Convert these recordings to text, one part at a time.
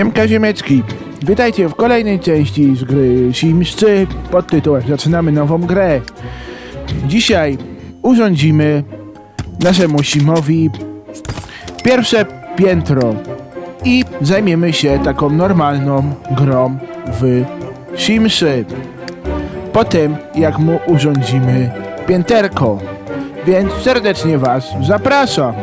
Siemka Ziemecki. Witajcie w kolejnej części z gry Sims 3 pod tytułem Zaczynamy nową grę. Dzisiaj urządzimy naszemu Simowi pierwsze piętro i zajmiemy się taką normalną grą w Simsy. Po tym jak mu urządzimy pięterko. Więc serdecznie Was zapraszam.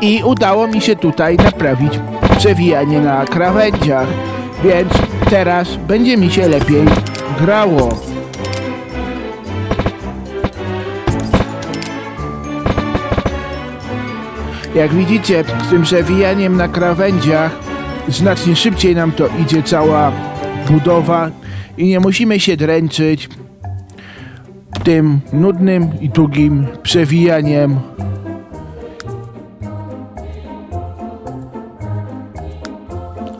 i udało mi się tutaj naprawić przewijanie na krawędziach, więc teraz będzie mi się lepiej grało. Jak widzicie, z tym przewijaniem na krawędziach znacznie szybciej nam to idzie cała budowa i nie musimy się dręczyć tym nudnym i długim przewijaniem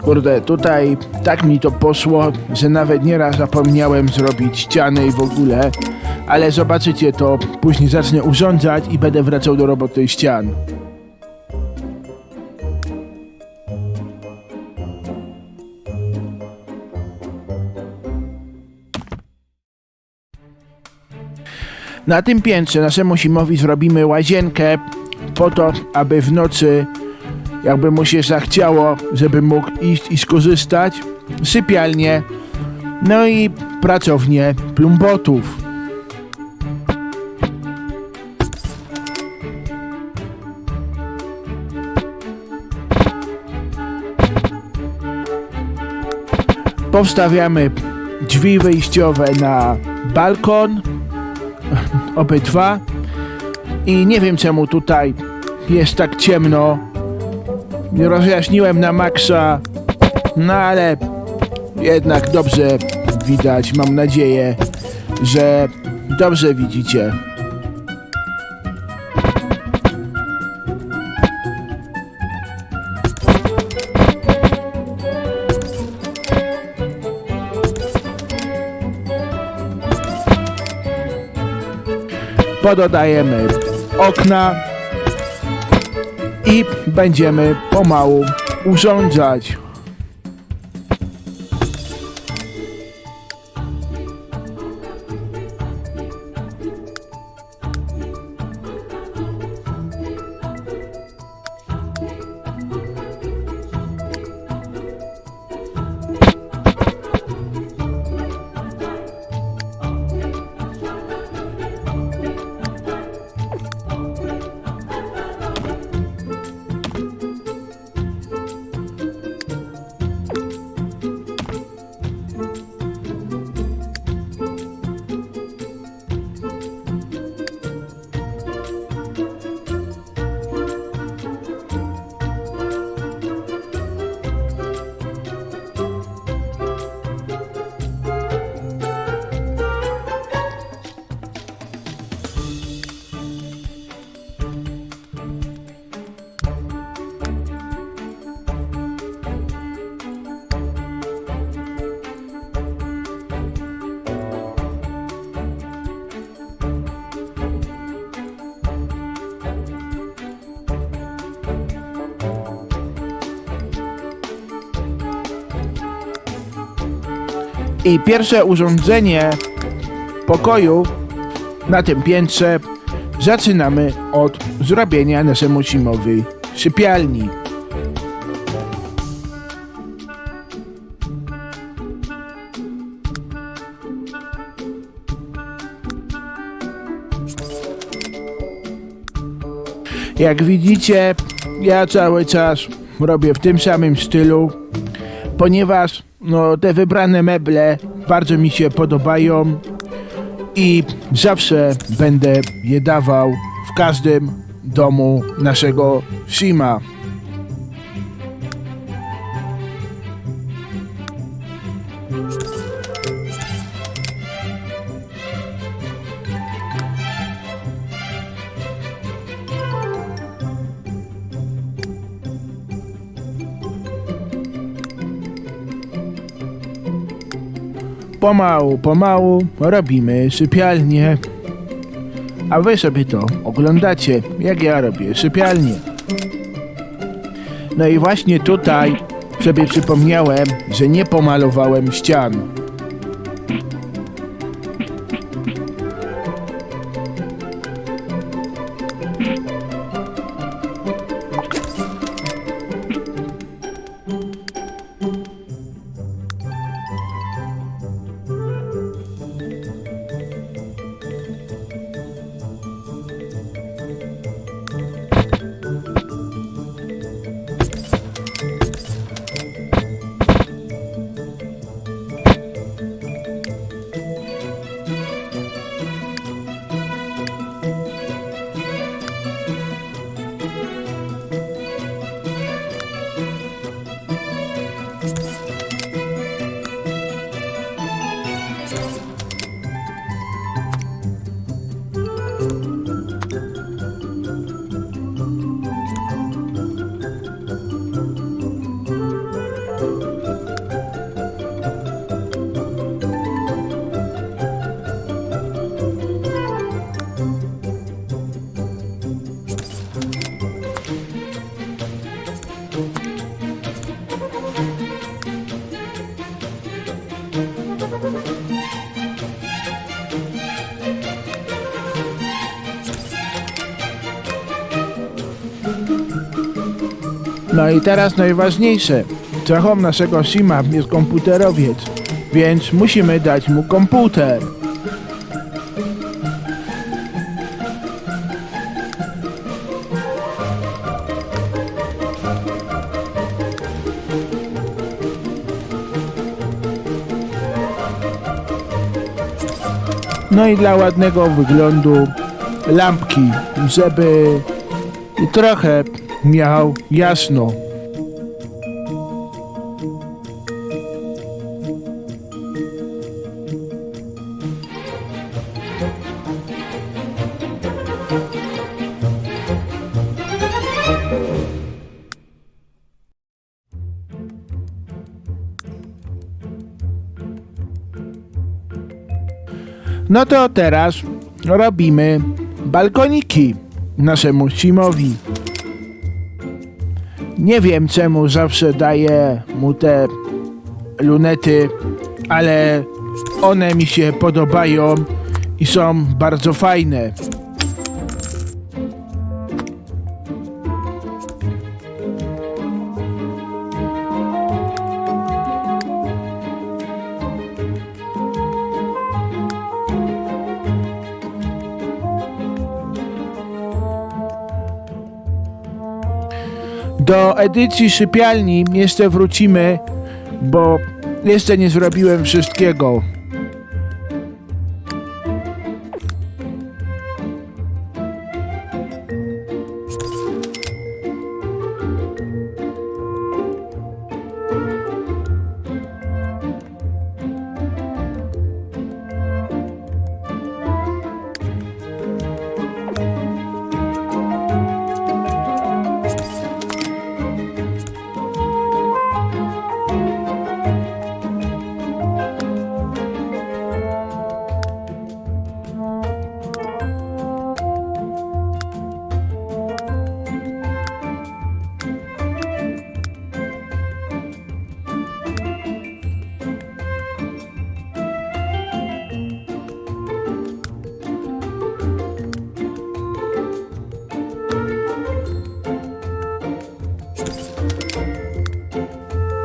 Kurde, tutaj tak mi to poszło, że nawet nieraz zapomniałem zrobić ściany i w ogóle, ale zobaczycie to, później zacznę urządzać i będę wracał do roboty ścian. Na tym piętrze naszemu Simowi zrobimy łazienkę po to, aby w nocy jakby mu się zachciało, żeby mógł iść i skorzystać, sypialnię, no i pracownię plumbotów. Powstawiamy drzwi wyjściowe na balkon, obydwa. I nie wiem czemu tutaj jest tak ciemno, rozjaśniłem na maksa, no ale jednak dobrze widać. Mam nadzieję, że dobrze widzicie. Pododajemy okna i będziemy pomału urządzać. I pierwsze urządzenie pokoju na tym piętrze zaczynamy od zrobienia naszemu Simowi sypialni. Jak widzicie, ja cały czas robię w tym samym stylu, ponieważ no, te wybrane meble bardzo mi się podobają i zawsze będę je dawał w każdym domu naszego Sima. Pomału, pomału robimy sypialnię. A wy sobie to oglądacie, jak ja robię sypialnię. No i właśnie tutaj sobie przypomniałem, że nie pomalowałem ścian. No i teraz najważniejsze. Cechą naszego Sima jest komputerowiec, więc musimy dać mu komputer. No i dla ładnego wyglądu lampki, żeby trochę miał jasno. No to teraz robimy balkoniki naszemu Simowi. Nie wiem czemu zawsze daję mu te lunety, ale one mi się podobają i są bardzo fajne. Do edycji sypialni jeszcze wrócimy, bo jeszcze nie zrobiłem wszystkiego.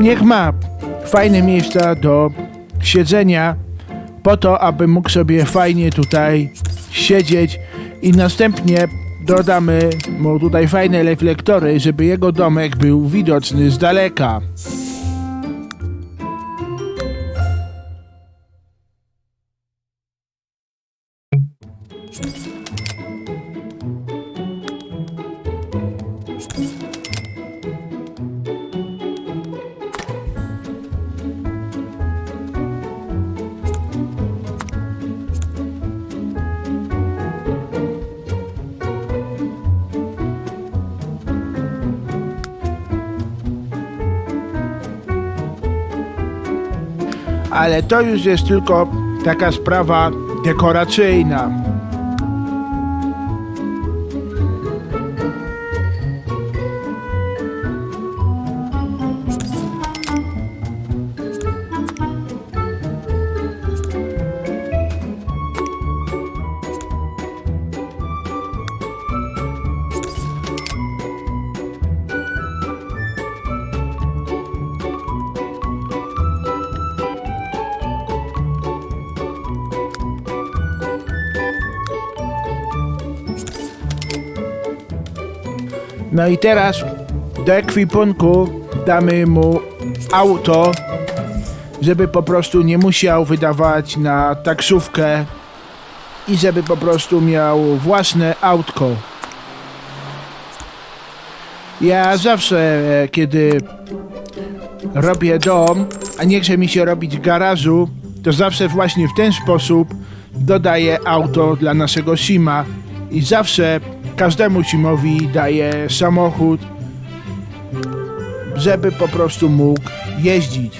Niech ma fajne miejsca do siedzenia, po to, aby mógł sobie fajnie tutaj siedzieć i następnie dodamy mu tutaj fajne reflektory, żeby jego domek był widoczny z daleka. Ale to już jest tylko taka sprawa dekoracyjna. No i teraz do ekwipunku damy mu auto, żeby po prostu nie musiał wydawać na taksówkę i żeby po prostu miał własne autko. Ja zawsze, kiedy robię dom, a nie chce mi się robić garażu, to zawsze właśnie w ten sposób dodaję auto dla naszego Sima i zawsze każdemu Simowi daję samochód, żeby po prostu mógł jeździć.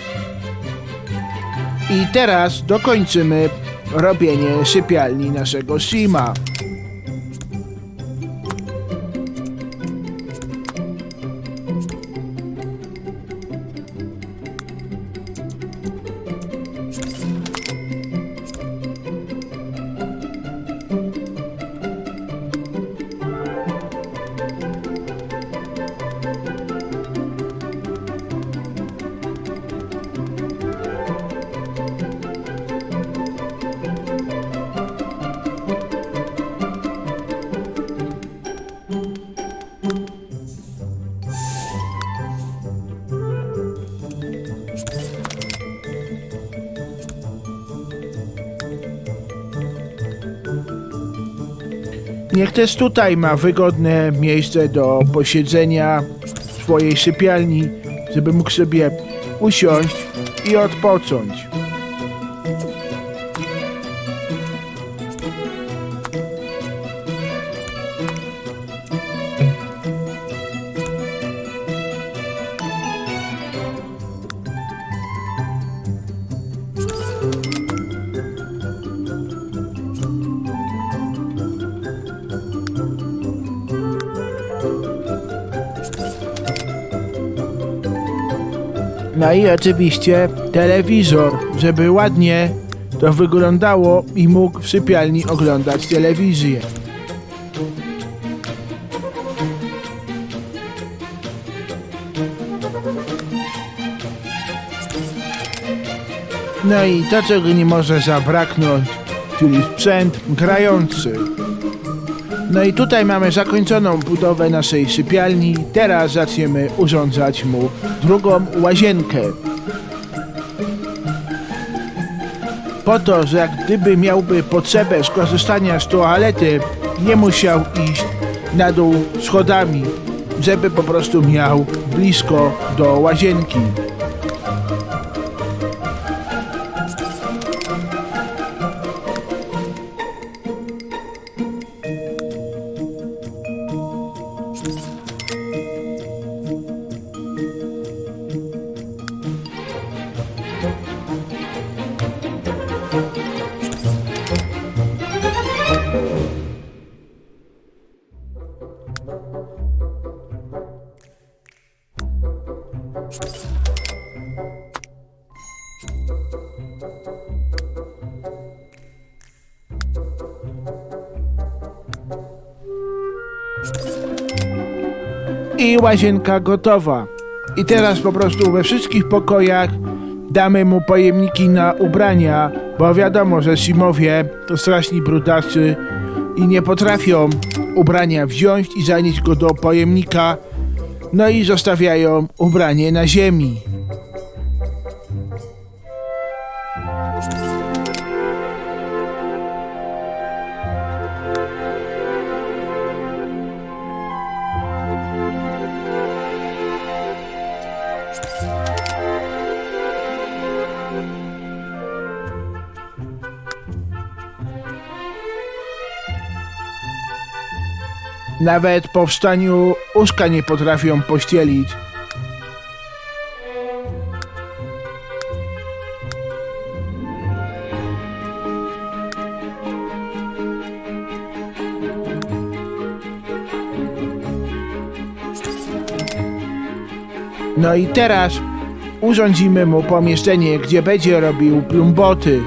I teraz dokończymy robienie sypialni naszego Sima. Niech też tutaj ma wygodne miejsce do posiedzenia swojej sypialni, żeby mógł sobie usiąść i odpocząć. I oczywiście telewizor, żeby ładnie to wyglądało i mógł w sypialni oglądać telewizję. No i to, czego nie może zabraknąć, czyli sprzęt grający. No i tutaj mamy zakończoną budowę naszej sypialni. Teraz zaczniemy urządzać mu drugą łazienkę. Po to, że jak gdyby miałby potrzebę skorzystania z toalety, nie musiał iść na dół schodami, żeby po prostu miał blisko do łazienki. I łazienka gotowa. I teraz po prostu we wszystkich pokojach damy mu pojemniki na ubrania, bo wiadomo, że Simowie to straszni brudacy i nie potrafią ubrania wziąć i zanieść go do pojemnika, no i zostawiają ubranie na ziemi. Nawet po wstaniu uszka nie potrafią pościelić. No i teraz urządzimy mu pomieszczenie, gdzie będzie robił plumboty.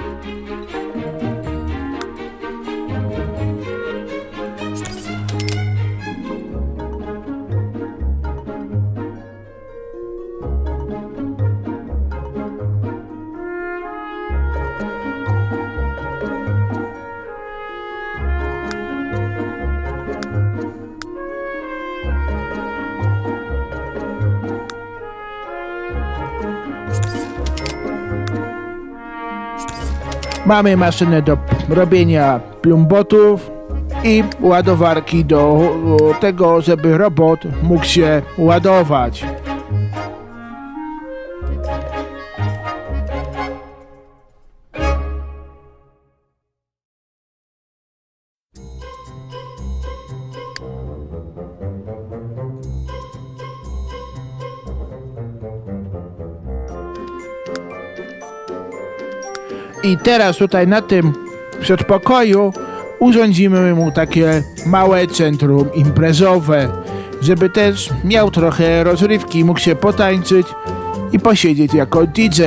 Mamy maszynę do robienia plumbotów i ładowarki do o, tego, żeby robot mógł się ładować. I teraz tutaj na tym przedpokoju urządzimy mu takie małe centrum imprezowe, żeby też miał trochę rozrywki, mógł się potańczyć i posiedzieć jako DJ.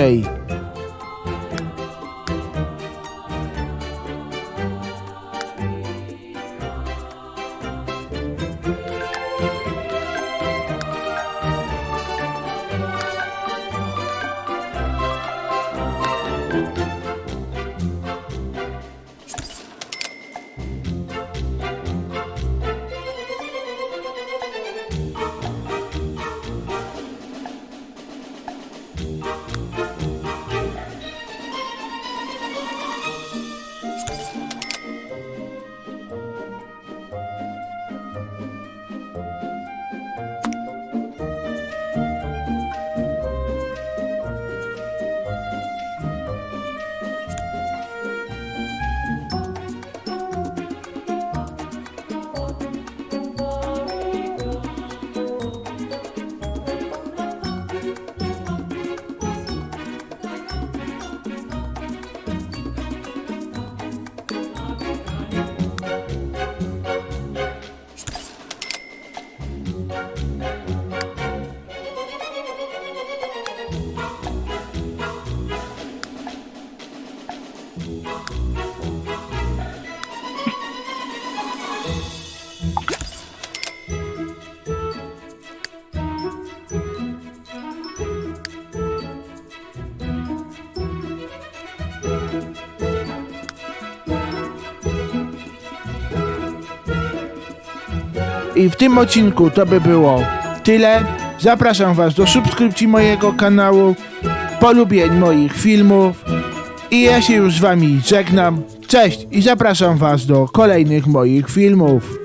I w tym odcinku to by było tyle. Zapraszam Was do subskrypcji mojego kanału, polubień moich filmów i ja się już z Wami żegnam. Cześć i zapraszam Was do kolejnych moich filmów.